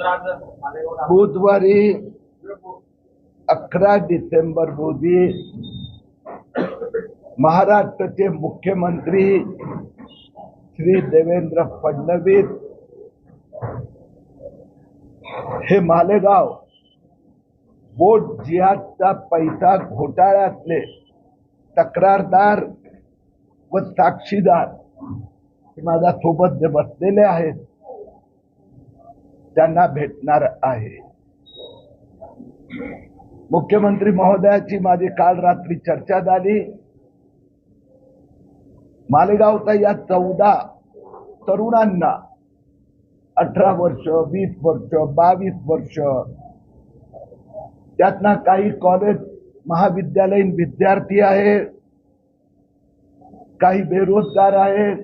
बुधवारी अकरा डिसेंबर रोजी महाराष्ट्राचे मुख्यमंत्री श्री देवेंद्र फडणवीस हे मालेगाव बोट जिहादचा पैसा घोटाळ्यातले तक्रारदार व साक्षीदार हे माझ्या सोबत जे बसलेले आहेत त्यांना भेटणार आहे. मुख्यमंत्री महोदयाची माझी काल रात्री चर्चा झाली. मालेगावचा या चौदा तरुणांना अठरा वर्ष वीस वर्ष बावीस वर्ष त्यातनं काही कॉलेज महाविद्यालयीन विद्यार्थी आहे काही बेरोजगार आहेत.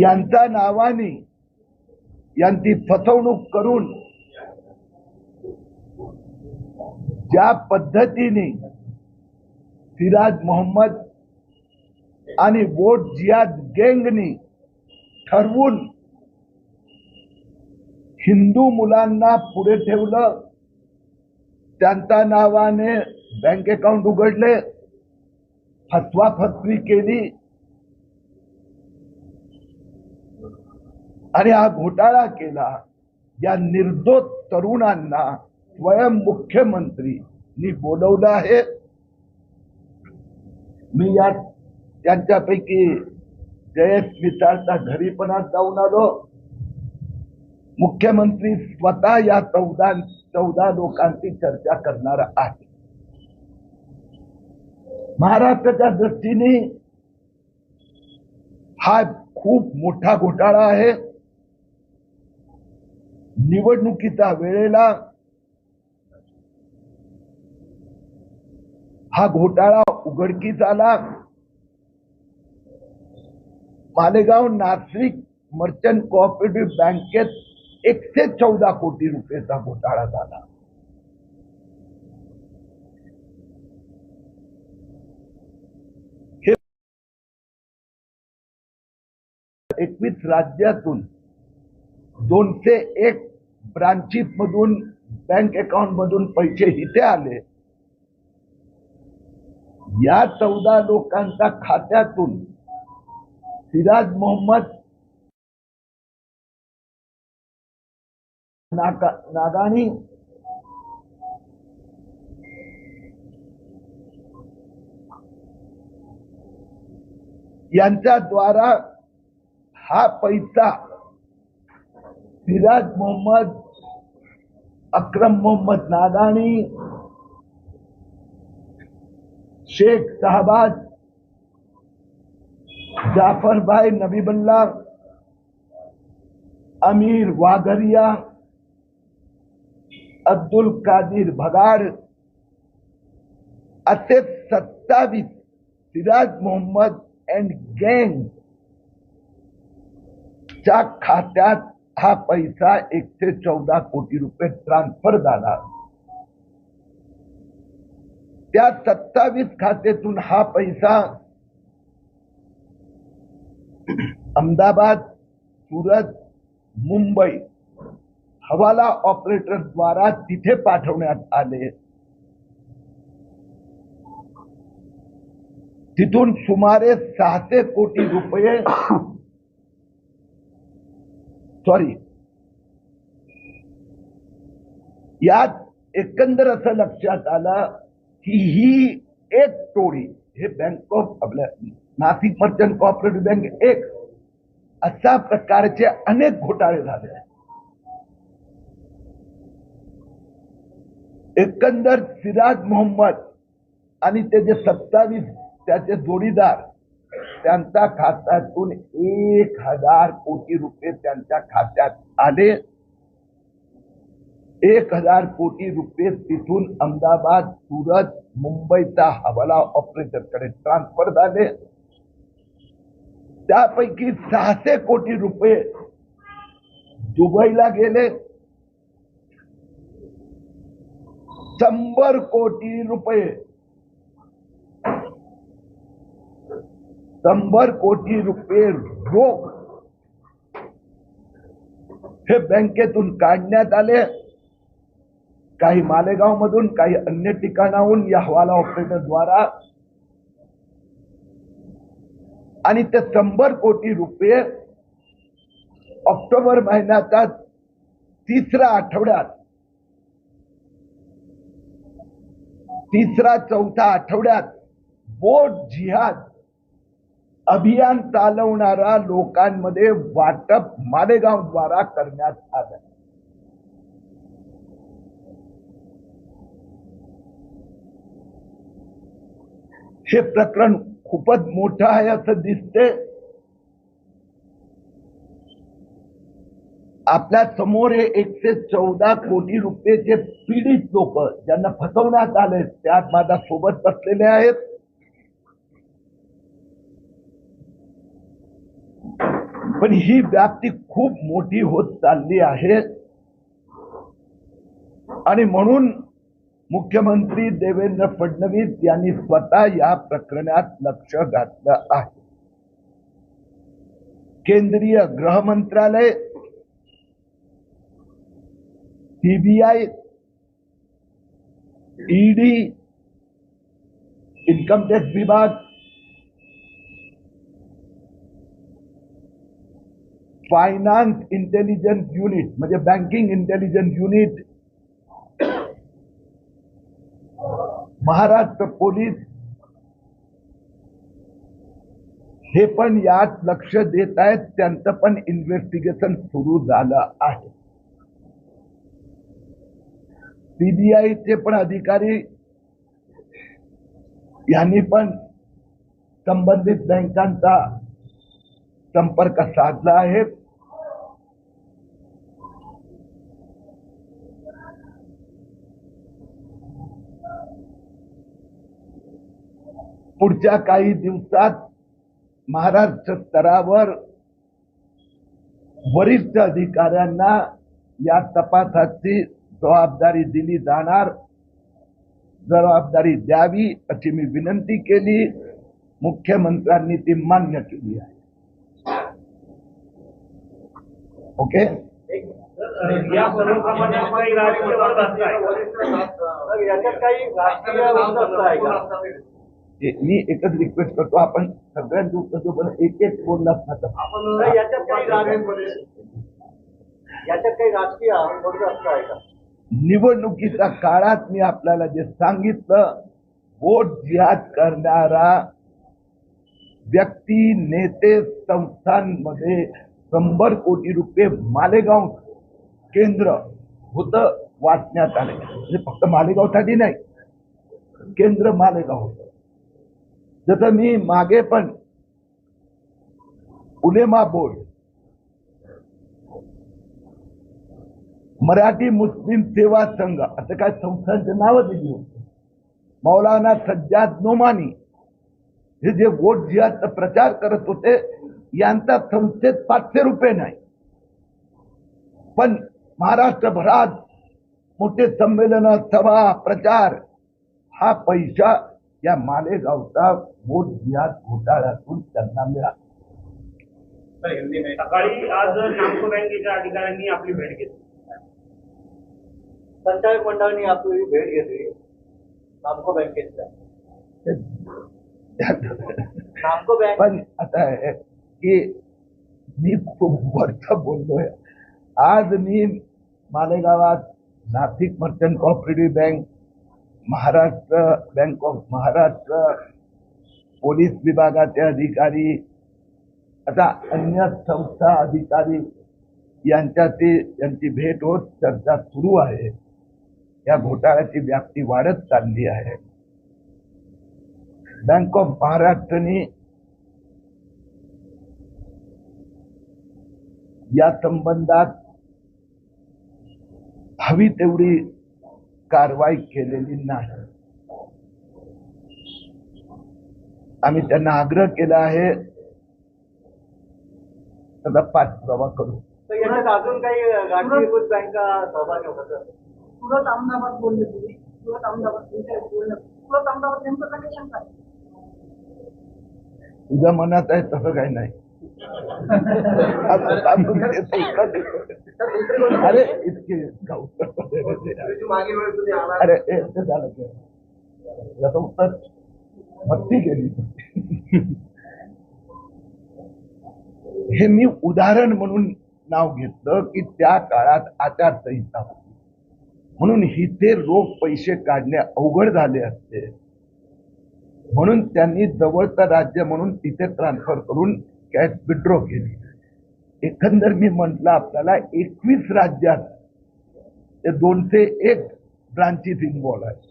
यांच्या नावाने यांची फसवणूक करून ज्या पद्धतीने सिराज मोहम्मद आणि वोट जियाद गँगनी ठरवून हिंदू मुलांना पुढे ठेवलं त्यांच्या नावाने बँक अकाउंट उघडले फसवाफसवी केली आणि हा घोटाळा केला. या निर्दोष तरुणांना स्वयं मुख्यमंत्रीनी बोलवलं आहे. मी या त्यांच्यापैकी जयेश मिसाळच्या घरी पण आज जाऊन आलो. मुख्यमंत्री स्वतः या चौदा चौदा लोकांची चर्चा करणार आहे. महाराष्ट्राच्या दृष्टीने हा खूप मोठा घोटाळा आहे. निवडणुकीचा वेळेला हा घोटाळा उघडकीस आला. मालेगाव नाशिक मर्चंट कोऑपरेटिव्ह बँकेत एकशे चौदा कोटी रुपयेचा घोटाळा झाला. एकवीस राज्यातून दोनशे एक ब्रांचीस मधून बँक अकाउंट मधून पैसे इथे आले. या चौदा लोकांच्या खात्यातून सिराज मोहम्मद नागाणी यांच्या द्वारा हा पैसा सिराज मोहम्मद अक्रम मोहम्मद नादानी शेख शहबाज जाफर भाई नबीबुल्ला अमीर वाघरिया अब्दुल कादिर भगाड असे सत्तावीस सिराज मोहम्मद अँड गँग च्या खात्यात हा पैसा एकशे चौदा कोटी रुपये ट्रान्सफर झाला. त्या सत्तावीस खात्यातून हा पैसा अहमदाबाद सुरत मुंबई हवाला ऑपरेटर द्वारा तिथे पाठवण्यात आले. तिथून सुमारे सहाशे कोटी रुपये सॉरी यात एकंदर असं लक्षात आलं की ही एक टोळी हे बँक ऑफ आपल्या नाशिक मर्चंट कोऑपरेटिव्ह बँक एक अशा प्रकारचे अनेक घोटाळे झाले. एकंदर सिराज मोहम्मद आणि त्याचे सत्तावीस त्याचे जोडीदार त्यांच्या खात्यातून एक हजार कोटी रुपये त्यांच्या खात्यात आले. एक हजार कोटी रुपये तिथून अहमदाबाद सुरत मुंबईचा हवाला ऑपरेटरकडे ट्रान्सफर झाले. त्यापैकी सहाशे कोटी रुपये दुबईला गेले. शंभर कोटी रुपये शंभर कोटी रुपये रोख हे बँकेतून काढण्यात आले. काही मालेगाव मधून काही अन्य ठिकाणाहून या हवाला ऑपरेटर द्वारा. आणि ते शंभर कोटी रुपये ऑक्टोबर महिन्याच्या तिसऱ्या आठवड्यात तिसरा चौथा आठवड्यात बोट जिहाद अभियान चालवणाऱ्या लोकांमध्ये वाटप मालेगाव द्वारा करण्यात आलं. हे प्रकरण खूपच मोठं आहे असं दिसते आपल्यासमोर हे एकशे चौदा कोटी रुपयेचे पीडित लोक ज्यांना फसवण्यात आले त्यात माझ्या सोबत बसलेले आहेत. पण ही व्याप्ती खूप मोठी होत चालली आहे. आणि म्हणून मुख्यमंत्री देवेंद्र फडणवीस यांनी स्वतः या प्रकरणात लक्ष घातलं आहे. केंद्रीय गृह मंत्रालय सीबीआय ईडी इन्कम टॅक्स विभाग फायनान्स इंटेलिजन्स युनिट म्हणजे banking intelligence unit Maharashtra police हे पण यात लक्ष देत आहेत. त्यांचं पण इन्व्हेस्टिगेशन सुरू झालं आहे. सीबीआयचे पण अधिकारी यांनी पण संबंधित बँकांचा संपर्क साधला आहे. पुढच्या काही दिवसात महाराष्ट्र स्तरावर वरिष्ठ अधिकाऱ्यांना या तपासाची जबाबदारी दिली जाणार. जबाबदारी द्यावी अशी मी विनंती केली. मुख्यमंत्र्यांनी ती मान्य केली आहे. ओके? काही याच्यात काही मी एकच रिक्वेस्ट करतो आपण सगळ्यांच्या एक एक बोललात ना तर. नाही, याच्यात काही राजकीय आहे का? निवडणुकीच्या काळात मी आपल्याला जे सांगितलं वोट जिहाद करणारा व्यक्ती नेते संस्थांमध्ये शंभर कोटी रुपये मालेगाव केंद्र होत वाटण्यात आले. म्हणजे फक्त मालेगावसाठी नाही केंद्र मालेगाव होतं. जसं मी मागे पण उलेमा बोर्ड मराठी मुस्लिम सेवा संघ असं काय संस्थांचे नावं दिली होती. मौलाना सज्जाद नोमानी हे जे वोट जिहादचा प्रचार करत होते यांचा संस्थेत पाचशे रुपये नाही. पण महाराष्ट्रभरात मोठे संमेलन सभा प्रचार हा पैसा या मालेगावचा वोट जिहाद घोटाळ्यातून त्यांना मिळाला. सकाळी आज नागपूर बँकेच्या अधिकाऱ्यांनी आपली भेट घेतली. संचालक मंडळाने आपली भेट घेतली. नामको बँकेच्या. नामको बँक पण आता आहे की मी खूप वर्ष बोललोय. आज मी मालेगावात Nashik merchant cooperative bank Maharashtra bank of Maharashtra police विभागाचे अधिकारी आता अन्य संस्था अधिकारी यांच्याशी यांची भेट होत चर्चा सुरू आहे. या घोटाळ्याची व्याप्ती वाढत चालली आहे. बँक ऑफ महाराष्ट्रनी या संबंधात हवी तेवढी कारवाई केलेली नाही. आम्ही त्यांना आग्रह केला आहे. त्याचा पाठपुरावा करू. अजून काही राष्ट्रीयकृत बँका सहभागी होतात सुरत अहमदाबाद बोलले तुम्ही. सुरत अहमदाबाद तुमच्या बोलणं. सुरत अहमदाबाद नेमकं कनेक्शन काय? तुझ्या मनात आहे तसं काही नाही. अरे इतके अरे हे। झालं याचं उत्तर भक्ती केली हे मी उदाहरण म्हणून नाव घेतलं की त्या काळात आचारसंहिता होती. म्हणून हिथे रोख पैसे काढणे अवघड झाले असते. म्हणून त्यांनी जवळचं राज्य म्हणून तिथे ट्रान्सफर करून कॅश विड्रॉ केली. एकंदर मी म्हटलं आपल्याला एकवीस राज्यात ते दोनशे एक ब्रांचेस इन्वॉल्व्ह आहेत.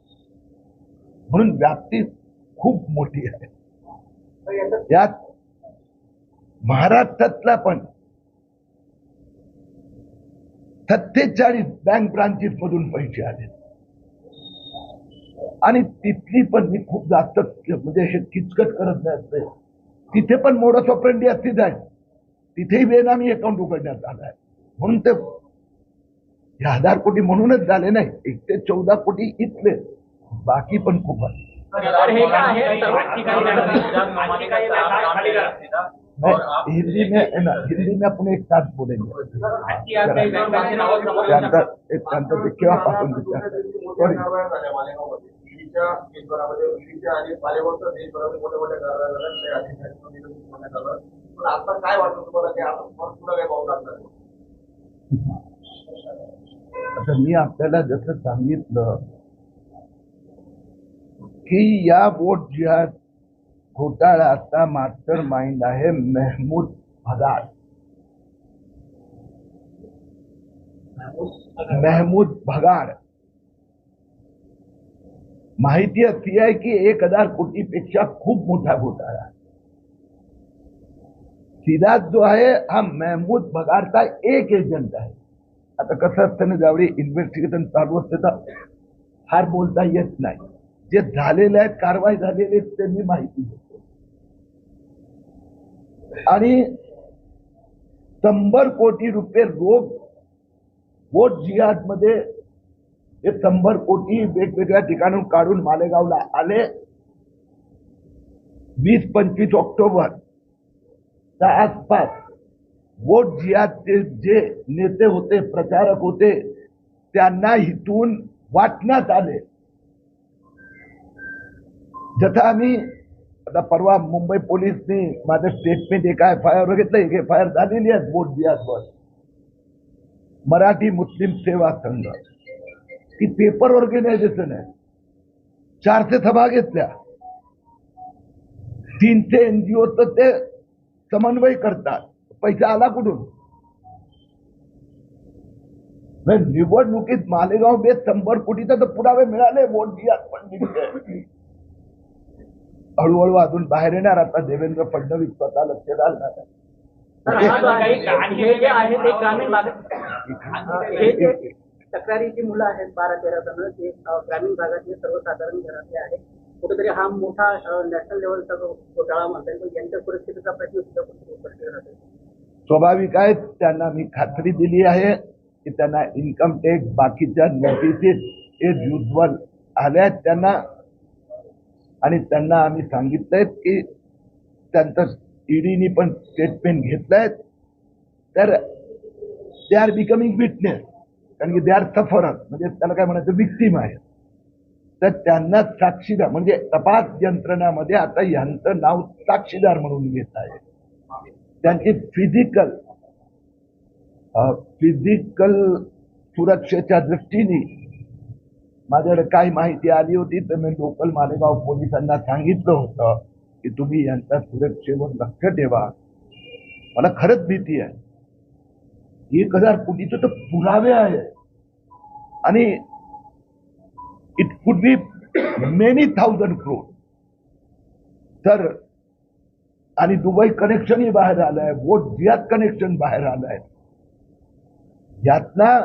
म्हणून व्याप्ती खूप मोठी आहे. यात महाराष्ट्रातला पण सत्तेचाळीस बँक ब्रांचेस मधून पैसे आले. आणि तिथली पण मी खूप जास्त म्हणजे हे किचकट करत नाही. असते तिथे पण मोडस ऑपरेंडी असतीच आहे तिथेही बेनामी अकाउंट उघडण्यात आलं आहे. म्हणून ते हे हजार कोटी म्हणूनच झाले नाही. एक ते चौदा कोटी इथले. बाकी पण खूप आहे? हे हिंदी में ना हिंदी में अपने एक साथ बोलेंगे. एक त्यांचा ते केव्हापासून ईडीच्या देशभरामध्ये ईडीच्या आणि देशभरामध्ये मोठ्या मोठ्या कारवाया झाल्या काही अधिकाऱ्यांना निलंबित करण्यात आलं पण आता काय वाटतं तुम्हाला? की आता पुन्हा काय पाऊल आहे? आता मी आपल्याला जसं सांगितलं की या वोट जिहाद घोटाळ्याचा मास्टर माइंड आहे मेहमूद भगाड मेहमूद भगाड माहिती अशी आहे की एक हजार कोटीपेक्षा खूप मोठा घोटाळा. आहे. सिराज जो आहे हा महमूद पगारचा एक एजंट आहे. आता कसं असतं ना ज्यावेळी इन्व्हेस्टिगेशन चालू असते तर फार बोलता येत नाही. जे झालेले आहेत कारवाई झालेली आहेत त्यांनी माहिती देतो आणि शंभर कोटी रुपये रोख वोट जिहादमध्ये हे शंभर कोटी वेगवेगळ्या ठिकाणून काढून मालेगावला आले. वीस पंचवीस ऑक्टोबर च्या आसपास वोट जियाचे जे नेते होते प्रचारक होते त्यांना इथून वाटण्यात आले. जसं आम्ही आता परवा मुंबई पोलिसनी माझं स्टेटमेंट एक एफ आय आर एक एफ आय आर झालेली आहे वोट जियासवर मराठी मुस्लिम सेवा संघ. ती पेपर ऑर्गनायझेशन आहे चारशे सभा घेतल्या. तीनशे एनजीओ तर ते समन्वय करतात. पैसा आला कुठून? निवडणुकीत मालेगाव बेस शंभर कोटीचा तर पुरावे मिळाले वोट जिहाद फंडिंगचे हळूहळू अजून बाहेर येणार आता देवेंद्र फडणवीस स्वतः लक्ष घालणार आहे. तक्रारी जी तक्रारीची मुलं आहेत बारा तेरा जण ते ग्रामीण भागातले सर्वसाधारण घरातले आहेत कुठेतरी हा मोठा नॅशनल लेवलचा जो घोटाळा म्हणता येईल यांच्या सुरक्षेचा प्रश्न सुद्धा कुठेतरी उपस्थित राहतो स्वाभाविक आहे त्यांना मी खात्री दिली आहे की त्यांना इन्कम टॅक्स बाकीच्या नोटिसेस हे युजवल आल्या आहेत त्यांना. आणि त्यांना आम्ही सांगितलंय की त्यांचं ईडीनी पण स्टेटमेंट घेतलंय तर दे आर बिकमिंग विटनेस कारण की दे आर सफरर म्हणजे त्याला काय म्हणायचं? विक्टीम आहे तर त्यांना साक्षीदार म्हणजे तपास यंत्रणामध्ये आता यांचं नाव साक्षीदार म्हणून घेत आहे. त्यांची फिजिकल फिजिकल सुरक्षेच्या दृष्टीने माझ्याकडे काही माहिती आली होती तर मी लोकल मालेगाव पोलिसांना सांगितलं होतं की तुम्ही यांच्या सुरक्षेवर लक्ष ठेवा. मला खरंच भीती आहे. एक हजार कोटीचे तर पुरावे आहे आणि it could be many thousand क्रोड तर आणि दुबई कनेक्शनही बाहेर आलंय वोट जियात कनेक्शन बाहेर आलंय. यातला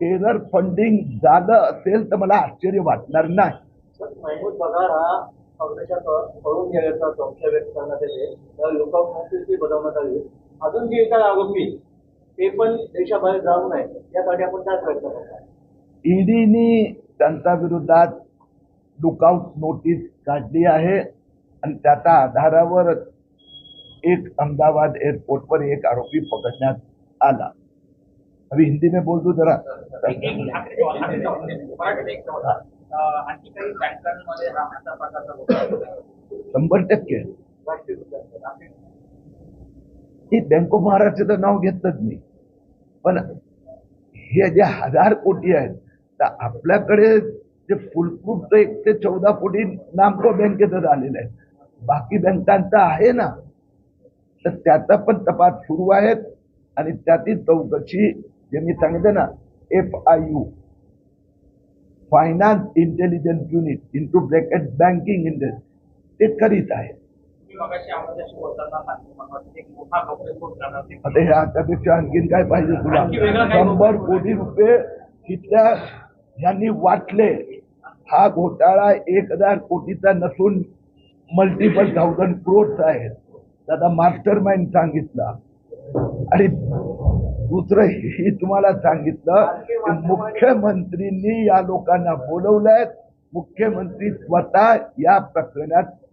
टेरर फंडिंग झालं असेल तर मला आश्चर्य वाटणार नाही. पळून व्यक्त करण्यात येते तर आली. अजून जे येतात आरोपी ते पण देशाबाहेर जाऊ नये यासाठी आपण काय प्रयत्न करतो ईडीनी त्यांच्या विरोधात लुकआउट नोटीस काढली आहे आणि त्याच्या आधारावर एक अहमदाबाद एयरपोर्ट पर एक आरोपी पकड़ण्यात आला. अभी हिंदी में बोल दू जरा हा. शंभर टक्के. ही बँक ऑफ महाराष्ट्राचं नाव घेतच नाही. पण हे जे हजार कोटी आहेत तर आपल्याकडे जे फुलप्रूफ एक ते चौदा कोटी नामको बँकेतच आलेलं आहे बाकी बँकांचा आहे ना तर त्याचा पण तपास सुरू आहेत आणि त्यातील चौकशी जे मी सांगितलं ना F I U finance intelligence unit into bracket banking industry ते करीत आहे ह्याच्यापेक्षा आणखीन काय पाहिजे तुला? शंभर कोटी रुपये तिथल्या यांनी वाटले. हा घोटाळा एक हजार कोटीचा नसून मल्टिपल थाउजंड क्रोड्स आहेत. त्याचा मास्टर माइंड सांगितला. आणि दुसरं हे तुम्हाला सांगितलं की मुख्यमंत्रींनी या लोकांना बोलवलंय. मुख्यमंत्री स्वतः या प्रकरणात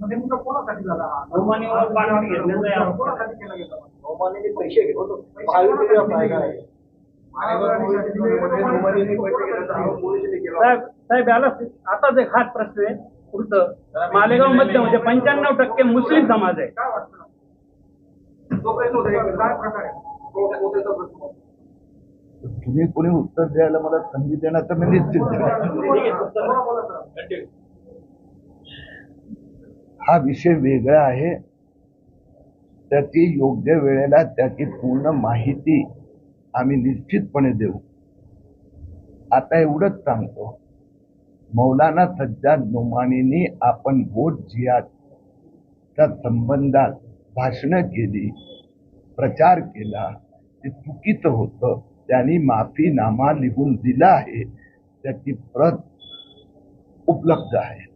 नेमका कोणासाठी झाला हा? बहुमानीवर पाठवून घेतल्याचा आरोप केला. कोणासाठी केला गेला बहुमानीने पैसे घेतो महायुतीचा फायदा आहे बहुमानीने पैसे घेण्याचा आरोप पोलिसांनी केला साहेब साहेब याला आताच एक हाच प्रश्न आहे पुढचं मालेगावमध्ये म्हणजे पंच्याण्णव टक्के मुस्लिम समाज आहे काय वाटतं तो काही नव्हता एक काय प्रकार आहे तो तो त्याचा प्रश्न तुम्ही कोणी उत्तर द्यायला मला संधी देणार तर मी निश्चित देणार. बोला बोला सर. हा विषय वेगळा आहे. त्याची योग्य वेळेला त्याची पूर्ण माहिती आम्ही निश्चितपणे देऊ. आता एवढंच सांगतो. मौलाना सज्जाद नोमानीनी आपण वोट जियाच्या संबंधात भाषणं केली प्रचार केला ते चुकीचं होतं त्यांनी माफीनामा लिहून दिला आहे. त्याची प्रत उपलब्ध आहे.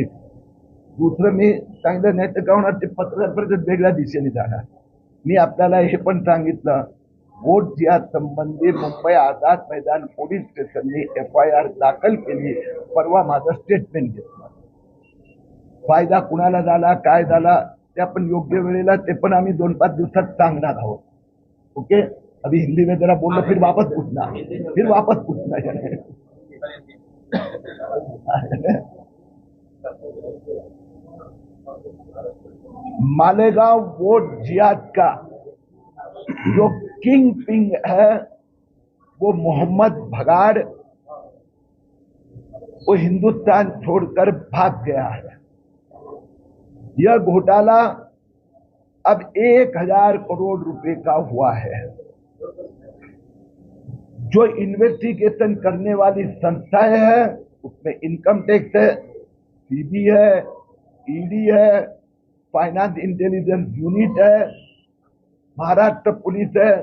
एक दुसरं मी सांगितलं नाही तर होणार ते पत्रकार वेगळ्या दिशेने जाणार. मी आपल्याला हे पण सांगितलं वोट जिहाद संबंधी मुंबई आझाद मैदान पोलीस स्टेशनने एफ आय आर दाखल केली परवा माझं स्टेटमेंट घेतलं. फायदा कुणाला झाला काय झाला ते आपण योग्य वेळेला ते पण आम्ही दोन पाच दिवसात सांगणार आहोत. ओके? अभी हिंदी में जरा बोलो फिर वापस पूछना फिर वापस पूछना मालेगांव वोट जिहाद का, जो किंग पिंग है, वो मोहम्मद भगाड़, वो हिंदुस्तान छोड़कर भाग गया है। यह घोटाला अब एक हज़ार करोड़ रुपए का हुआ है। जो इन्वेस्टिगेशन करने वाली संस्थाएँ हैं, उसमें इनकम टैक्स है, सीबी है ईडी है फाइनेंस इंटेलिजेंस यूनिट है महाराष्ट्र पुलिस है।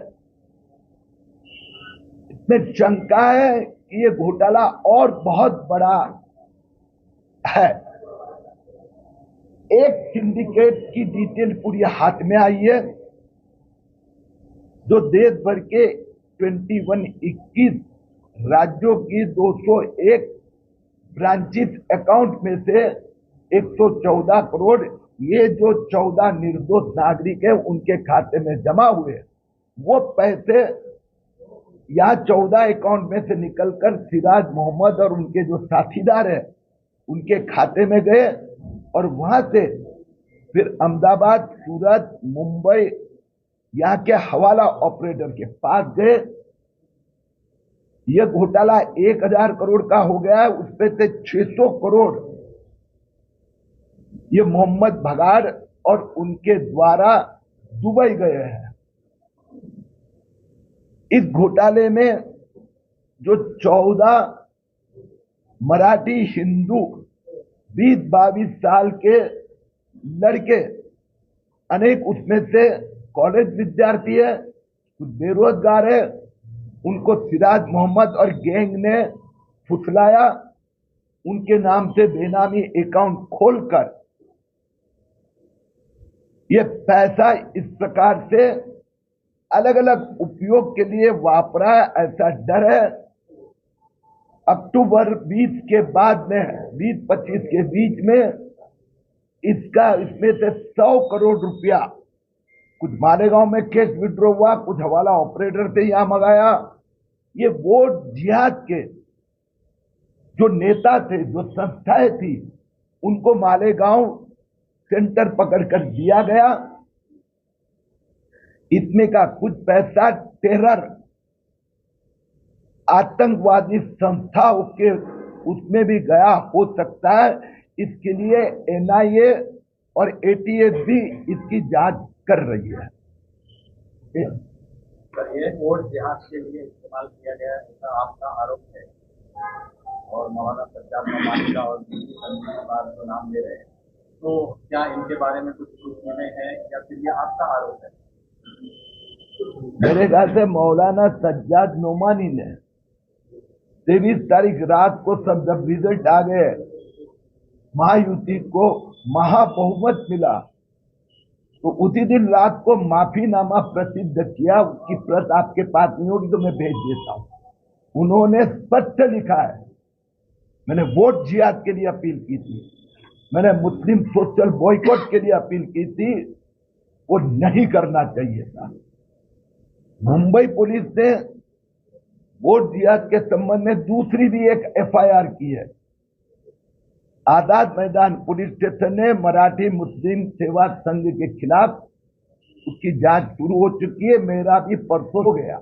इसमें शंका है कि ये घोटाला और बहुत बड़ा है। एक सिंडिकेट की डिटेल पूरी हाथ में आई है, जो देश भर के 21 21 राज्यों की 201 ब्रांचेस अकाउंट में से 114 करोड़ ये जो 14 निर्दोष नागरिक है, उनके खाते में जमा हुए वो पैसे या 14 अकाउंट में से निकलकर सिराज मोहम्मद और उनके जो साथीदार है, उनके खाते में गए और वहाँ से फिर अहमदाबाद, सूरत, मुंबई, यहाँ के हवाला ऑपरेटर के पास गए। ये घोटाला एक हज़ार करोड़ का हो गया है, उसमें से 600 करोड़ ये मोहम्मद भगाड़ और उनके द्वारा दुबई गए हैं। इस घोटाले में जो चौदह मराठी हिंदू, बीस बाईस साल के लड़के, अनेक उसमें से कॉलेज विद्यार्थी है, कुछ बेरोजगार है, उनको सिराज मोहम्मद और गैंग ने फुसलाया। उनके नाम से बेनामी अकाउंट खोलकर ये पैसा इस प्रकार से अलग अलग उपयोग के लिए वापरा ऐसा डर है। अक्टूबर 20 के बाद में 20-25 के बीच में इसका, इसमें से 100 करोड़ रुपया, कुछ मालेगांव में केस विड्रॉ हुआ, कुछ हवाला ऑपरेटर से यहाँ मंगाया। ये वोट जिहाद के जो नेता थे, जो संस्थाएँ थी, उनको मालेगांव सेंटर पकड़कर दिया गया। इसमें का कुछ पैसा टेरर, आतंकवादी संस्थाओं के उसमें भी गया। हो सकता है इसके लिए एनआईए और एटीएस भी इसकी जाँच कर रही है। वोट जिहाद के लिए इस्तेमाल किया गया ऐसा आपका आरोप है। और मौलाना और नाम ले रहे हैं। तो क्या इनके बारे में कुछ सूचनाएँ हैं या फिर ये आपका आरोप है? मेरे ख्याल से मौलाना सज्जाद नोमानी ने तेईस तारीख रात को सब जब रिज़ल्ट आ गए, महायुति को महाबहुमत मिला तो उसी दिन रात को माफीनामा प्रसिद्ध किया उसकी प्रत आपके पास नहीं होगी तो मैं भेज देता हूँ। उन्होंने स्पष्ट लिखा है। मैंने वोट जिहाद के लिए अपील की थी। मैंने मुस्लिम सोशल बॉयकॉट के लिए अपील की थी, वो नहीं करना चाहिए था। मुंबई पुलिस ने वोट जिहाद के संबंध में दूसरी भी एक एफआईआर की है। आज़ाद मैदान पुलिस स्टेशन ने मराठी मुस्लिम सेवा संघ के खिलाफ उसकी जाँच शुरू हो चुकी है, मेरा भी परसों हो गया।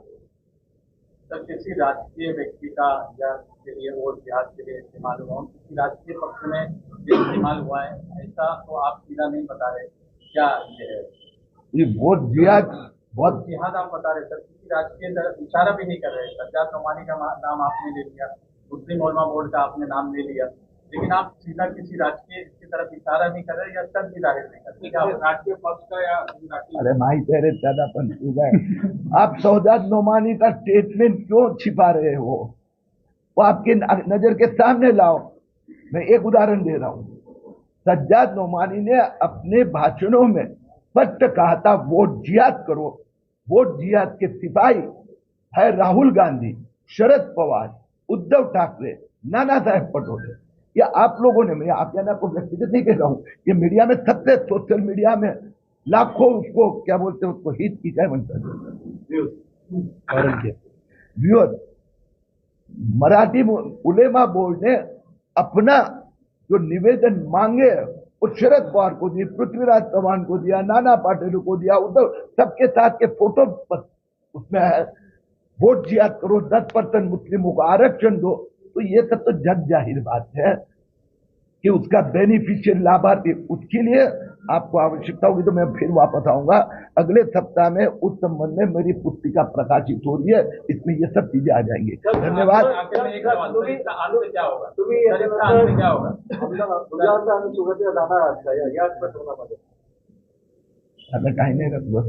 सर किसी राजकीय व्यक्ति का या के लिए वोट इतिहास के लिए इस्तेमाल हुआ हो, किसी राजकीय पक्ष में इस्तेमाल हुआ है ऐसा तो आप सीधा नहीं बता रहे क्या ये है? ये वोट जिहाद बहुत जिहाद आप बता रहे सर किसी राजकीय तरफ़ इशारा भी नहीं कर रहे सज्जाद नोमानी का नाम आपने ले लिया मुस्लिम उलमा बोर्ड का आपने नाम ले लिया। लेकिन आप सीधा किसी राजकीय की तरफ़ इशारा नहीं कर रहे या तब भी ज़ाहिर नहीं कर रहे? क्या राजकीय पक्ष का या अरे माही तेरे ज़्यादा तू गए। आप सौदाद नोमानी का स्टेटमेंट क्यों छिपा रहे हो? वो आपके नज़र के सामने लाओ। मैं एक उदाहरण दे रहा हूँ। सज्जाद नोमानी ने अपने भाषणों में स्पष्ट कहा था, वोट जिहाद करो। वोट जिहाद के सिपाही है राहुल गांधी, शरद पवार, उद्धव ठाकरे, नाना साहेब पटोले। या आप लोगों ने, मैं आप जाना को व्यक्तिगत नहीं कह रहा हूँ, ये मीडिया में सबसे सोशल मीडिया में लाखों उसको, क्या बोलते हैं उसको हित की जाए बनता व्यूअर मराठी उलेमा बोर्ड ने अपना जो निवेदन मांगे, वो शरद पवार को दिए, पृथ्वीराज चौहान को दिया, नाना पाटिल को दिया उद्धव सबके साथ के फ़ोटो उसमें है, वोट जिहाद करो, दस परसेंट मुस्लिमों को आरक्षण दो। तो ये सब तो जग ज़ाहिर बात है कि उसका बेनिफिशियल लाभार्थी उसके लिए आपको आवश्यकता होगी तो मैं फिर वापस आऊँगा। अगले सप्ताह में उस संबंध में मेरी पुस्तिका प्रकाशित हो रही है इसमें ये सब चीज़ें आ जाएँगी। धन्यवाद। या- आता काही नाही रखलं